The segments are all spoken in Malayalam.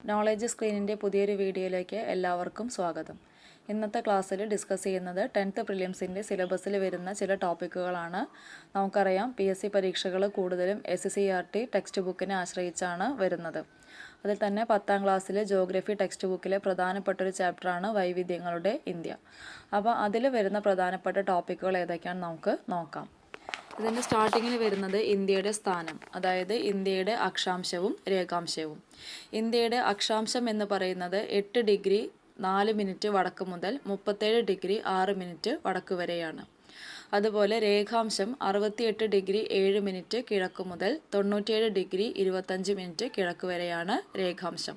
നോളേജ് സ്ക്രീനിന്റെ പുതിയൊരു വീഡിയോയിലേക്ക് എല്ലാവർക്കും സ്വാഗതം. ഇന്നത്തെ ക്ലാസ്സിൽ ഡിസ്കസ് ചെയ്യുന്നത് ടെൻത്ത് പ്രിലിംസിന്റെ സിലബസിൽ വരുന്ന ചില ടോപ്പിക്കുകളാണ് നമുക്കറിയാം പി എസ് സി പരീക്ഷകൾ കൂടുതലും S C R T text ബുക്കിനെ ആശ്രയിച്ചാണ് വരുന്നത്. അതിൽ തന്നെ പത്താം ക്ലാസ്സിലെ ജോഗ്രഫി ടെക്സ്റ്റ് ബുക്കിലെ പ്രധാനപ്പെട്ട ഒരു ചാപ്റ്ററാണ് വൈവിധ്യങ്ങളുടെ ഇന്ത്യ. അപ്പോൾ അതിൽ വരുന്ന പ്രധാനപ്പെട്ട ടോപ്പിക്കുകൾ ഏതൊക്കെയാണെന്ന് നമുക്ക് നോക്കാം. ഇതിന്റെ സ്റ്റാർട്ടിങ്ങിൽ വരുന്നത് ഇന്ത്യയുടെ സ്ഥാനം അതായത് ഇന്ത്യയുടെ അക്ഷാംശവും രേഖാംശവും. ഇന്ത്യയുടെ അക്ഷാംശം എന്ന് പറയുന്നത് എട്ട് ഡിഗ്രി നാല് മിനിറ്റ് വടക്ക് മുതൽ മുപ്പത്തേഴ് ഡിഗ്രി ആറ് മിനിറ്റ് വടക്ക് വരെയാണ്. അതുപോലെ രേഖാംശം അറുപത്തിയെട്ട് ഡിഗ്രി ഏഴ് മിനിറ്റ് കിഴക്ക് മുതൽ തൊണ്ണൂറ്റിയേഴ് ഡിഗ്രി ഇരുപത്തഞ്ച് മിനിറ്റ് കിഴക്ക് വരെയാണ് രേഖാംശം.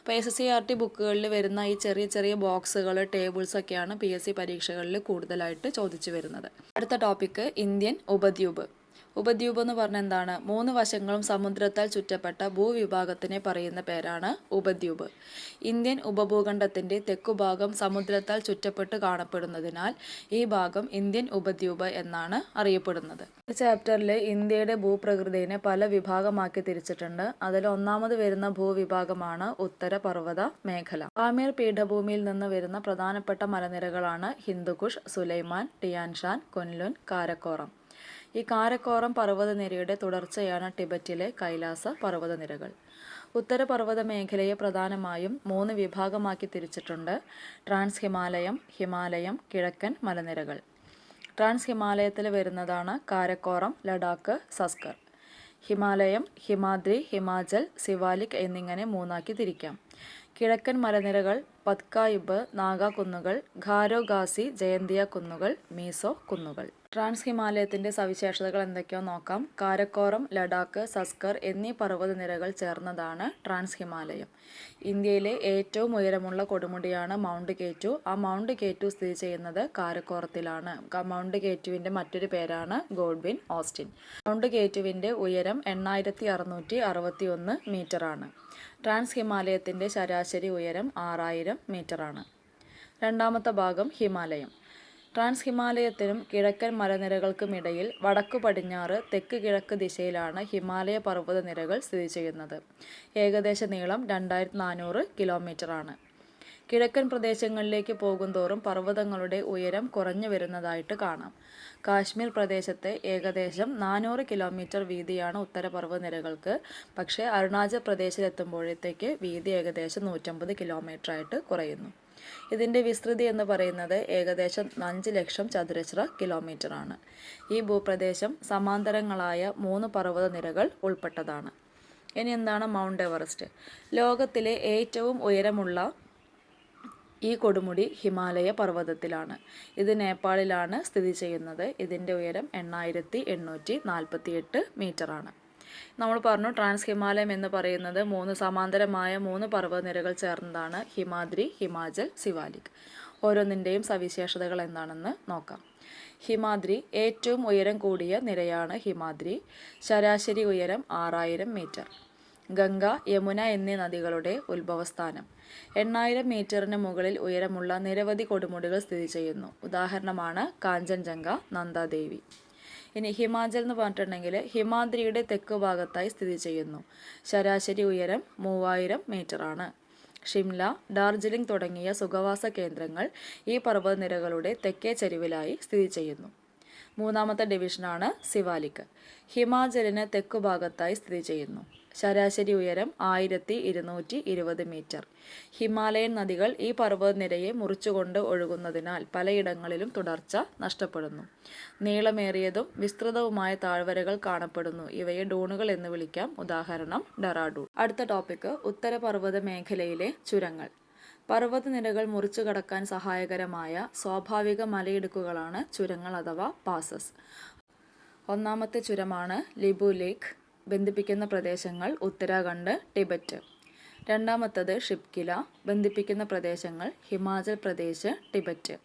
അപ്പോൾ S S C R T ബുക്കുകളിൽ വരുന്ന ഈ ചെറിയ ചെറിയ ബോക്സുകൾ ടേബിൾസ് ഒക്കെയാണ് പി എസ് സി പരീക്ഷകളിൽ കൂടുതലായിട്ട് ചോദിച്ചു വരുന്നത്. അടുത്ത ടോപ്പിക്ക് ഇന്ത്യൻ ഉപദ്വീപ്. ഉപദ്വീപ് എന്ന് പറഞ്ഞാൽ എന്താണ്? മൂന്ന് വശങ്ങളും സമുദ്രത്താൽ ചുറ്റപ്പെട്ട ഭൂവിഭാഗത്തിനെ പറയുന്ന പേരാണ് ഉപദ്വീപ്. ഇന്ത്യൻ ഉപഭൂഖണ്ഡത്തിന്റെ തെക്കുഭാഗം സമുദ്രത്താൽ ചുറ്റപ്പെട്ട് കാണപ്പെടുന്നതിനാൽ ഈ ഭാഗം ഇന്ത്യൻ ഉപദ്വീപ് എന്നാണ് അറിയപ്പെടുന്നത്. ഈ ചാപ്റ്ററിൽ ഇന്ത്യയുടെ ഭൂപ്രകൃതിയെ പല വിഭാഗമാക്കി തിരിച്ചിട്ടുണ്ട്. അതിൽ ഒന്നാമത് വരുന്ന ഭൂവിഭാഗമാണ് ഉത്തര പർവത മേഖല. ആമീർ പീഠഭൂമിയിൽ നിന്ന് വരുന്ന പ്രധാനപ്പെട്ട മലനിരകളാണ് ഹിന്ദുക്കുഷ് സുലൈമാൻ ടിയാൻഷാൻ കൊൻലുൻ കാരക്കോറം. ഈ കാരക്കോറം പർവതനിരയുടെ തുടർച്ചയാണ് ടിബറ്റിലെ കൈലാസ പർവതനിരകൾ. ഉത്തരപർവത മേഖലയെ പ്രധാനമായും മൂന്ന് വിഭാഗമാക്കി തിരിച്ചിട്ടുണ്ട്. ട്രാൻസ് ഹിമാലയം ഹിമാലയം കിഴക്കൻ മലനിരകൾ. ട്രാൻസ് ഹിമാലയത്തിൽ വരുന്നതാണ് കാരക്കോറം ലഡാക്ക് സസ്കർ. ഹിമാലയം ഹിമാദ്രി ഹിമാചൽ സിവാലിക് എന്നിങ്ങനെ മൂന്നാക്കി തിരിക്കാം. കിഴക്കൻ മലനിരകൾ പത്കായിബ് നാഗ കുന്നുകൾ ഖാരോ ഖാസി ജയന്തിയ കുന്നുകൾ മീസോ കുന്നുകൾ. ട്രാൻസ് ഹിമാലയത്തിന്റെ സവിശേഷതകൾ എന്തൊക്കെയോ നോക്കാം. കാരക്കോറം ലഡാക്ക് സസ്കർ എന്നീ പർവതനിരകൾ ചേർന്നതാണ് ട്രാൻസ് ഹിമാലയം. ഇന്ത്യയിലെ ഏറ്റവും ഉയരമുള്ള കൊടുമുടിയാണ് മൗണ്ട് കേറ്റു. ആ മൗണ്ട് കേറ്റു സ്ഥിതി ചെയ്യുന്നത് കാരക്കോറത്തിലാണ്. മൗണ്ട് കേറ്റുവിന്റെ മറ്റൊരു പേരാണ് ഗോഡ്വിൻ ഓസ്റ്റിൻ. മൗണ്ട് കേറ്റുവിന്റെ ഉയരം എണ്ണായിരത്തി അറുന്നൂറ്റി അറുപത്തി ഒന്ന് മീറ്ററാണ്. ട്രാൻസ് ഹിമാലയത്തിന്റെ ശരാശരി ഉയരം ആറായിരം മീറ്ററാണ്. രണ്ടാമത്തെ ഭാഗം ഹിമാലയം. ട്രാൻസ് ഹിമാലയത്തിനും കിഴക്കൻ മലനിരകൾക്കുമിടയിൽ വടക്കു പടിഞ്ഞാറ് തെക്ക് കിഴക്ക് ദിശയിലാണ് ഹിമാലയ പർവതനിരകൾ സ്ഥിതി ചെയ്യുന്നത്. ഏകദേശ നീളം രണ്ടായിരത്തി നാനൂറ് കിലോമീറ്ററാണ്. കിഴക്കൻ പ്രദേശങ്ങളിലേക്ക് പോകുന്തോറും പർവതങ്ങളുടെ ഉയരം കുറഞ്ഞു വരുന്നതായിട്ട് കാണാം. കാശ്മീർ പ്രദേശത്തെ ഏകദേശം നാനൂറ് കിലോമീറ്റർ വീതിയാണ് ഉത്തരപർവനിരകൾക്ക് പക്ഷേ അരുണാചൽ പ്രദേശിലെത്തുമ്പോഴത്തേക്ക് വീതി ഏകദേശം നൂറ്റമ്പത് കിലോമീറ്റർ ആയിട്ട് കുറയുന്നു. ഇതിന്റെ വിസ്തൃതി എന്ന് പറയുന്നത് ഏകദേശം അഞ്ച് ലക്ഷം ചതുരശ്ര കിലോമീറ്റർ ആണ് ഈ ഭൂപ്രദേശം സമാന്തരങ്ങളായ മൂന്ന് പർവതനിരകൾ ഉൾപ്പെട്ടതാണ്. ഇനി എന്താണ് മൗണ്ട് എവറസ്റ്റ്? ലോകത്തിലെ ഏറ്റവും ഉയരമുള്ള ഈ കൊടുമുടി ഹിമാലയ പർവതത്തിലാണ്. ഇത് നേപ്പാളിലാണ് സ്ഥിതി ചെയ്യുന്നത്. ഇതിന്റെ ഉയരം എണ്ണായിരത്തി എണ്ണൂറ്റി നാൽപ്പത്തി എട്ട് മീറ്ററാണ്. നമ്മൾ പറഞ്ഞു ട്രാൻസ് ഹിമാലയം എന്ന് പറയുന്നത് മൂന്ന് സമാന്തരമായ മൂന്ന് പർവതനിരകൾ ചേർന്നതാണ് ഹിമാദ്രി ഹിമാചൽ സിവാലിക് ഓരോന്നിന്റെയും സവിശേഷതകൾ എന്താണെന്ന് നോക്കാം. ഹിമാദ്രി ഏറ്റവും ഉയരം കൂടിയ നിരയാണ് ഹിമാദ്രി. ശരാശരി ഉയരം ആറായിരം മീറ്റർ. ഗംഗ യമുന എന്നീ നദികളുടെ ഉത്ഭവസ്ഥാനം. എണ്ണായിരം മീറ്ററിന് മുകളിൽ ഉയരമുള്ള നിരവധി കൊടുമുടികൾ സ്ഥിതി ചെയ്യുന്നു. ഉദാഹരണമാണ് കാഞ്ചൻജംഗ നന്ദാദേവി. ഇനി ഹിമാചൽ എന്ന് പറഞ്ഞിട്ടുണ്ടെങ്കിൽ ഹിമാദ്രിയുടെ തെക്ക് ഭാഗത്തായി സ്ഥിതി ചെയ്യുന്നു. ശരാശരി ഉയരം മൂവായിരം ആണ് ഷിംല ഡാർജിലിംഗ് തുടങ്ങിയ സുഖവാസ കേന്ദ്രങ്ങൾ ഈ പർവതനിരകളുടെ തെക്കേ ചരിവിലായി സ്ഥിതി ചെയ്യുന്നു. മൂന്നാമത്തെ ഡിവിഷനാണ് സിവാലിക്. ഹിമാചലിന് തെക്കു ഭാഗത്തായി സ്ഥിതി ചെയ്യുന്നു. ശരാശരി ഉയരം ആയിരത്തി ഇരുന്നൂറ്റി ഇരുപത് മീറ്റർ. ഹിമാലയൻ നദികൾ ഈ പർവതനിരയെ മുറിച്ചുകൊണ്ട് ഒഴുകുന്നതിനാൽ പലയിടങ്ങളിലും തുടർച്ച നഷ്ടപ്പെടുന്നു. നീളമേറിയതും വിസ്തൃതവുമായ താഴ്വരകൾ കാണപ്പെടുന്നു. ഇവയെ ഡൂണുകൾ എന്ന് വിളിക്കാം. ഉദാഹരണം ഡെറാഡൂൺ. അടുത്ത ടോപ്പിക്ക് ഉത്തരപർവത മേഖലയിലെ ചുരങ്ങൾ. പർവതനിരകൾ മുറിച്ചു കടക്കാൻ സഹായകരമായ സ്വാഭാവിക മലയിടുക്കുകളാണ് ചുരങ്ങൾ അഥവാ പാസസ്. ഒന്നാമത്തെ ചുരമാണ് ലിബു ലേക്ക് ബന്ധിപ്പിക്കുന്ന പ്രദേശങ്ങൾ ഉത്തരാഖണ്ഡ് ടിബറ്റ്. രണ്ടാമത്തത് ഷിപ്കില ബന്ധിപ്പിക്കുന്ന പ്രദേശങ്ങൾ ഹിമാചൽ പ്രദേശ് ടിബറ്റ്.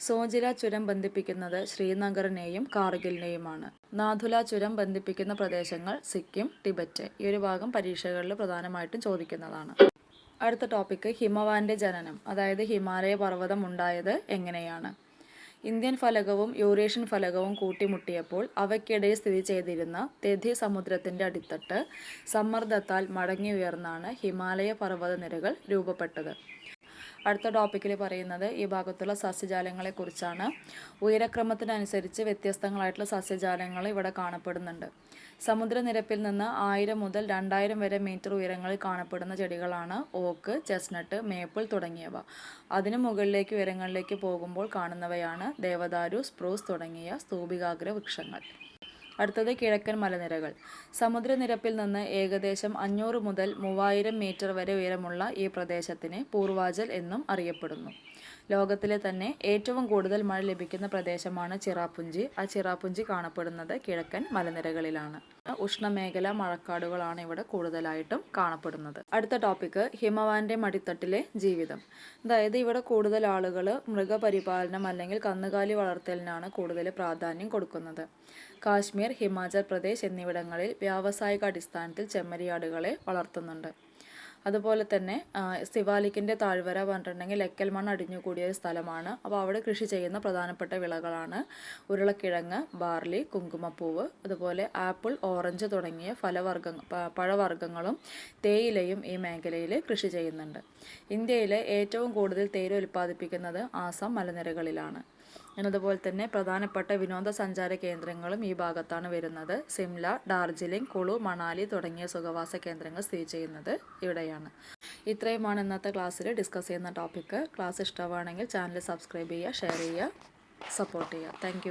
സോജില ചുരം ബന്ധിപ്പിക്കുന്നത് ശ്രീനഗറിനെയും കാർഗിലിനെയുമാണ്. നാഥുല ചുരം ബന്ധിപ്പിക്കുന്ന പ്രദേശങ്ങൾ സിക്കിം ടിബറ്റ്. ഈ ഒരു ഭാഗം പരീക്ഷകളിൽ പ്രധാനമായിട്ടും ചോദിക്കുന്നതാണ്. അടുത്ത ടോപ്പിക്ക് ഹിമവാന്റെ ജനനം അതായത് ഹിമാലയ പർവതം ഉണ്ടായത് എങ്ങനെയാണ്? ഇന്ത്യൻ ഫലകവും യൂറേഷ്യൻ ഫലകവും കൂട്ടിമുട്ടിയപ്പോൾ അവയ്ക്കിടയിൽ സ്ഥിതി ചെയ്തിരുന്ന തെഥി സമുദ്രത്തിന്റെ അടിത്തട്ട് സമ്മർദ്ദത്താൽ മടങ്ങി ഉയർന്നാണ് ഹിമാലയ പർവതനിരകൾ രൂപപ്പെട്ടത്. അടുത്ത ടോപ്പിക്കിൽ പറയുന്നത് ഈ ഭാഗത്തുള്ള സസ്യജാലങ്ങളെക്കുറിച്ചാണ്. ഉയരക്രമത്തിനനുസരിച്ച് വ്യത്യസ്തങ്ങളായിട്ടുള്ള സസ്യജാലങ്ങൾ ഇവിടെ കാണപ്പെടുന്നുണ്ട്. സമുദ്രനിരപ്പിൽ നിന്ന് ആയിരം മുതൽ രണ്ടായിരം വരെ മീറ്റർ ഉയരങ്ങളിൽ കാണപ്പെടുന്ന ചെടികളാണ് ഓക്ക് ചെസ്നട്ട് മേപ്പിൾ തുടങ്ങിയവ. അതിനു മുകളിലേക്ക് ഉയരങ്ങളിലേക്ക് പോകുമ്പോൾ കാണുന്നവയാണ് ദേവദാരു സ്പ്രൂസ് തുടങ്ങിയ സ്തൂപികാഗ്ര വൃക്ഷങ്ങൾ. അടുത്തത് കിഴക്കൻ മലനിരകൾ. സമുദ്രനിരപ്പിൽ നിന്ന് ഏകദേശം അഞ്ഞൂറ് മുതൽ മൂവായിരം മീറ്റർ വരെ ഉയരമുള്ള ഈ പ്രദേശത്തിന് പൂർവാചൽ എന്നും അറിയപ്പെടുന്നു. ലോകത്തിലെ തന്നെ ഏറ്റവും കൂടുതൽ മഴ ലഭിക്കുന്ന പ്രദേശമാണ് ചിറാപ്പുഞ്ചി ആ ചിറാപ്പുഞ്ചി കാണപ്പെടുന്നത് കിഴക്കൻ മലനിരകളിലാണ്. ഉഷ്ണമേഖല മഴക്കാടുകളാണ് ഇവിടെ കൂടുതലായിട്ടും കാണപ്പെടുന്നത്. അടുത്ത ടോപ്പിക്ക് ഹിമവാന്റെ മടിത്തട്ടിലെ ജീവിതം. അതായത് ഇവിടെ കൂടുതൽ ആളുകൾ മൃഗപരിപാലനം അല്ലെങ്കിൽ കന്നുകാലി വളർത്തലിനാണ് കൂടുതൽ പ്രാധാന്യം കൊടുക്കുന്നത്. കാശ്മീർ ഹിമാചൽ പ്രദേശ് എന്നിവിടങ്ങളിൽ വ്യാവസായിക അടിസ്ഥാനത്തിൽ ചെമ്മരിയാടുകളെ വളർത്തുന്നുണ്ട്. അതുപോലെ തന്നെ സിവാലിക്കിന്റെ താഴ്വര പറഞ്ഞിട്ടുണ്ടെങ്കിൽ എക്കൽ മണ്ണ് അടിഞ്ഞുകൂടിയ ഒരു സ്ഥലമാണ്. അപ്പോൾ അവിടെ കൃഷി ചെയ്യുന്ന പ്രധാനപ്പെട്ട വിളകളാണ് ഉരുളക്കിഴങ്ങ് ബാർലി കുങ്കുമപ്പൂവ് അതുപോലെ ആപ്പിൾ ഓറഞ്ച് തുടങ്ങിയ ഫലവർഗ പഴവർഗങ്ങളും തേയിലയും ഈ മേഖലയിൽ കൃഷി ചെയ്യുന്നുണ്ട്. ഇന്ത്യയിലെ ഏറ്റവും കൂടുതൽ തേയില ഉൽപ്പാദിപ്പിക്കുന്നത് ആസാം മലനിരകളിലാണ്. എന്നതുപോലെ തന്നെ പ്രധാനപ്പെട്ട വിനോദസഞ്ചാര കേന്ദ്രങ്ങളും ഈ ഭാഗത്താണ് വരുന്നത്. സിംല ഡാർജിലിംഗ് കുളു മണാലി തുടങ്ങിയ സുഖവാസ കേന്ദ്രങ്ങൾ സ്ഥിതി ചെയ്യുന്നത് ഇവിടെയാണ്. ഇത്രയുമാണ് ഇന്നത്തെ ക്ലാസ്സിൽ ഡിസ്കസ് ചെയ്യുന്ന ടോപ്പിക്ക് ക്ലാസ് ഇഷ്ടമാണെങ്കിൽ ചാനൽ സബ്സ്ക്രൈബ് ചെയ്യുക ഷെയർ ചെയ്യുക സപ്പോർട്ട് ചെയ്യുക. താങ്ക്